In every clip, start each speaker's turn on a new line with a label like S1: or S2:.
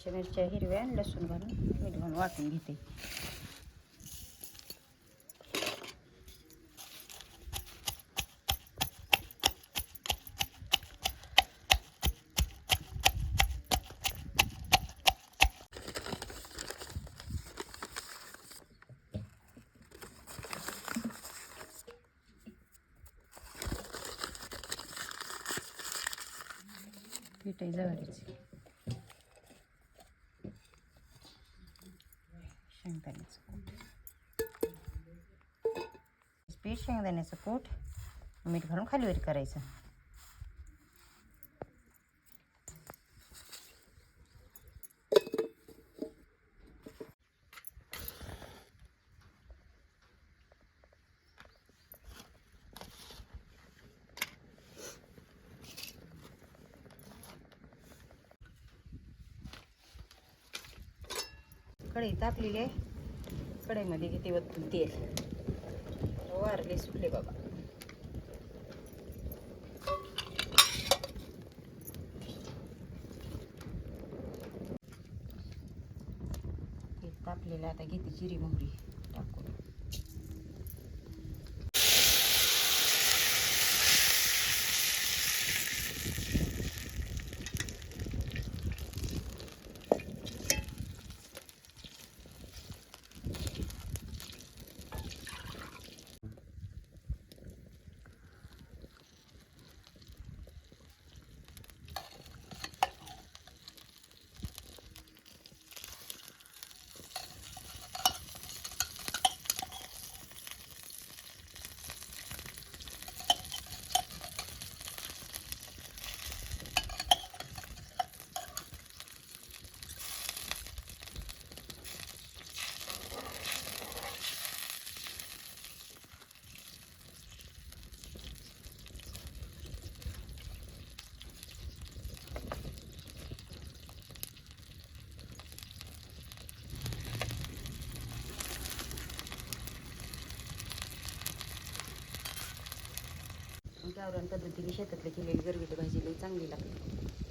S1: कच्च्या मिरच्या हिरव्या आणि लसूण घालून मीठ घालून वाटून घेते. पीठ आहे शेंगदाण्याचं पीठ शेंगदाण्याचं कूट मीठ घालून खालीवर करायचं. कढई तापलेली आहे कढईमध्ये घेते वतून तेल वारले सुटले बाबा. तापलेलं आता घेते जिरी मोहरी. टाकून. गावरान पद्धतीने शेतातले केलेली गरगटी भाजी लई चांगली लागते.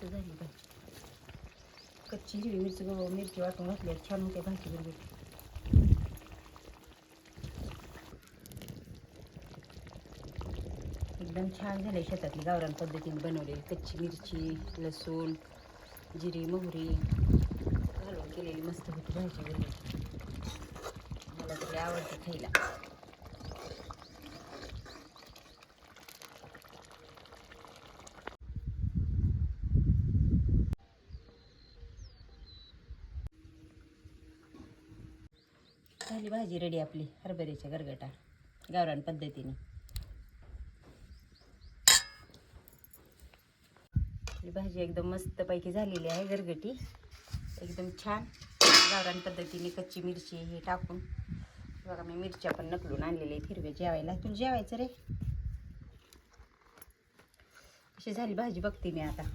S1: मस्त झाली भाजी कच्ची हिरवी मिरची मिरची वाटून घातल्यावर छान होते भाजी गरगटी एकदम छान झाले शेतातली गावरान पद्धतीने बनवलेली कच्ची मिरची लसूण जिरी मोहरी घालून केलेली मस्त होती भाजी गरगटी मला तरी आवडते खायला. झाली भाजी रेडी आपली हरभऱ्याच्या गरगटा गावरान पद्धतीने. ही भाजी एकदम मस्तपैकी झालेली आहे गरगटी. एकदम छान. गावरान पद्धतीने कच्ची मिरची हे टाकून. बघा मी मिरच्या पण नकलून आणलेल्या आहेत हिरव्या जेवायला. तुला जेवायचं रे? अशी झाली भाजी बघते मी आता.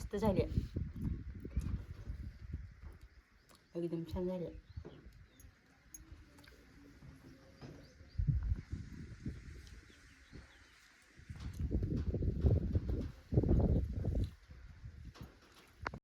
S1: मस्त झाली एकदम छान झाली